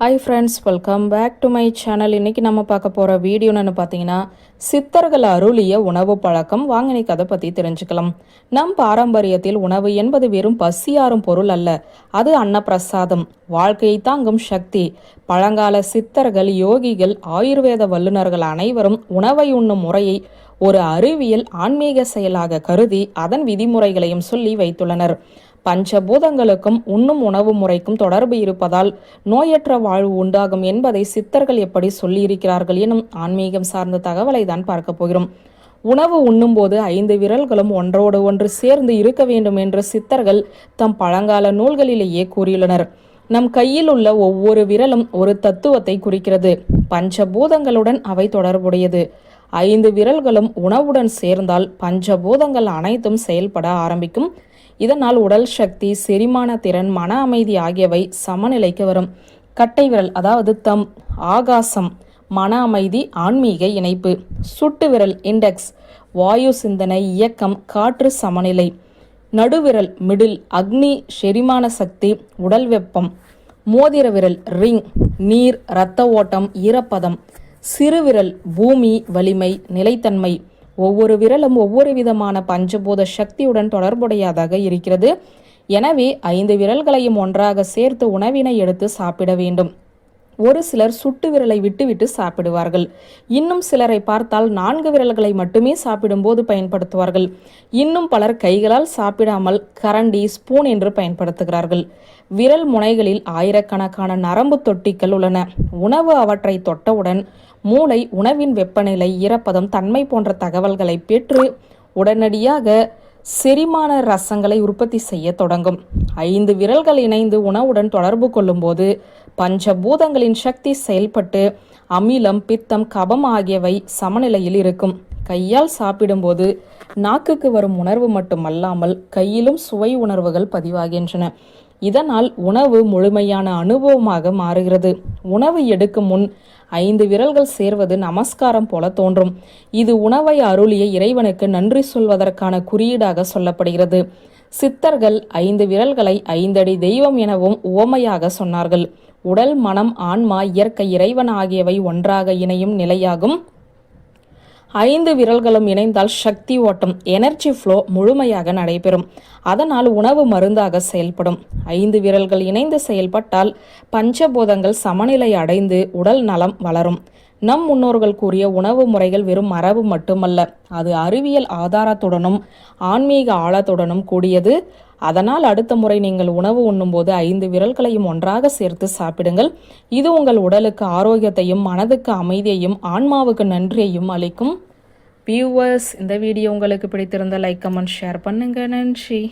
Hi friends welcome back to my channel இன்றைக்கி நம்ம பார்க்க போகிற வீடியோன்னு பார்த்தீங்கன்னா சித்தர்கள் அருளிய உணவு பழக்கம். வாங்க கதை அதை பற்றி தெரிஞ்சுக்கலாம். நம் பாரம்பரியத்தில் உணவு என்பது வெறும் பசியாரும் பொருள் அல்ல. அது அன்னப்பிரசாதம் வாழ்க்கையை தாங்கும் சக்தி. பழங்கால சித்தர்கள் யோகிகள் ஆயுர்வேத வல்லுநர்கள் அனைவரும் உணவை உண்ணும் முறையை ஒரு அறிவியல் ஆன்மீக செயலாக கருதி அதன் விதிமுறைகளையும் சொல்லி வைத்துள்ளனர். பஞ்சபூதங்களுக்கும் உண்ணும் உணவு முறைக்கும் தொடர்பு இருப்பதால் நோயற்ற வாழ்வு உண்டாகும் என்பதை சித்தர்கள் எப்படி சொல்லியிருக்கிறார்கள் எனும் ஆன்மீகம் சார்ந்த தகவலை தான் பார்க்க போகிறோம். உணவு உண்ணும்போது ஐந்து விரல்களும் ஒன்றோடு ஒன்று சேர்ந்து இருக்க வேண்டும் என்று சித்தர்கள் தம் பழங்கால நூல்களிலேயே கூறியுள்ளனர். நம் கையில் உள்ள ஒவ்வொரு விரலும் ஒரு தத்துவத்தை குறிக்கிறது. பஞ்சபூதங்களுடன் அவை தொடர்புடையது. ஐந்து விரல்களும் உணவுடன் சேர்ந்தால் பஞ்சபூதங்கள் அனைத்தும் செயல்பட ஆரம்பிக்கும். இதனால் உடல் சக்தி செரிமான திறன் மன அமைதி ஆகியவை சமநிலைக்கு வரும். கட்டை விரல் அதாவது தம் ஆகாசம் மன அமைதி ஆன்மீக இணைப்பு. சுட்டு விரல் இண்டெக்ஸ் வாயு சிந்தனை இயக்கம் காற்று சமநிலை. நடுவிரல் மிடில் அக்னி செரிமான சக்தி உடல் வெப்பம். மோதிர விரல் ரிங் நீர் இரத்த ஓட்டம் ஈரப்பதம். சிறுவிரல் பூமி வலிமை நிலைத்தன்மை. ஒவ்வொரு விரலும் ஒவ்வொரு விதமான பஞ்சபூத சக்தியுடன் தொடர்புடையதாக இருக்கிறது. எனவே ஐந்து விரல்களையும் ஒன்றாக சேர்த்து உணவினை எடுத்து சாப்பிட வேண்டும். ஒரு சிலர் சுட்டு விரலை விட்டுவிட்டு சாப்பிடுவார்கள். இன்னும் சிலரை பார்த்தால் நான்கு விரல்களை மட்டுமே சாப்பிடும்போது பயன்படுத்துவார்கள். இன்னும் பலர் கைகளால் சாப்பிடாமல் கரண்டி ஸ்பூன் என்று பயன்படுத்துகிறார்கள். விரல் முனைகளில் ஆயிரக்கணக்கான நரம்பு தொட்டிகள் உள்ளன. உணவு அவற்றை தொட்டவுடன் மூளை உணவின் வெப்பநிலை ஈரப்பதம் தன்மை போன்ற தகவல்களை பெற்று உடனடியாக செரிமான ரசங்களை உற்பத்தி செய்ய தொடங்கும். ஐந்து விரல்கள் இணைந்து உணவுடன் தொடர்பு கொள்ளும்போது பஞ்சபூதங்களின் சக்தி செயல்பட்டு அமிலம் பித்தம் கபம் ஆகியவை சமநிலையில் இருக்கும். கையால் சாப்பிடும்போது நாக்குக்கு வரும் உணர்வு மட்டுமல்லாமல் கையிலும் சுவை உணர்வுகள் பதிவாகின்றன. இதனால் உணவு முழுமையான அனுபவமாக மாறுகிறது. உணவு எடுக்கும் முன் ஐந்து விரல்கள் சேர்வது நமஸ்காரம் போல தோன்றும். இது உணவை அருளிய இறைவனுக்கு நன்றி சொல்வதற்கான குறியீடாக சொல்லப்படுகிறது. சித்தர்கள் ஐந்து விரல்களை ஐந்தடி தெய்வம் எனவும் உவமையாக சொன்னார்கள். உடல் மனம் ஆன்மா இயற்கை இறைவன் ஆகியவை ஒன்றாக இணையும் நிலையாகும். ஐந்து விரல்களும் இணைந்தால் சக்தி ஓட்டம் எனர்ஜி ஃப்ளோ முழுமையாக நடைபெறும். அதனால் உணவு மருந்தாக செயல்படும். ஐந்து விரல்கள் இணைந்து செயல்பட்டால் பஞ்சபூதங்கள் சமநிலை அடைந்து உடல் நலம் வளரும். நம் முன்னோர்கள் கூறிய உணவு முறைகள் வெறும் மரபு மட்டுமல்ல அது அறிவியல் ஆதாரத்துடனும் ஆன்மீக ஆழத்துடனும் கூடியது. அதனால் அடுத்த முறை நீங்கள் உணவு உண்ணும்போது ஐந்து விரல்களையும் ஒன்றாக சேர்த்து சாப்பிடுங்கள். இது உங்கள் உடலுக்கு ஆரோக்கியத்தையும் மனதுக்கு அமைதியையும் ஆன்மாவுக்கு நன்றியையும் அளிக்கும். வியூவர்ஸ் இந்த வீடியோ உங்களுக்கு பிடித்திருந்த லைக் கமெண்ட் ஷேர் பண்ணுங்க. நன்றி.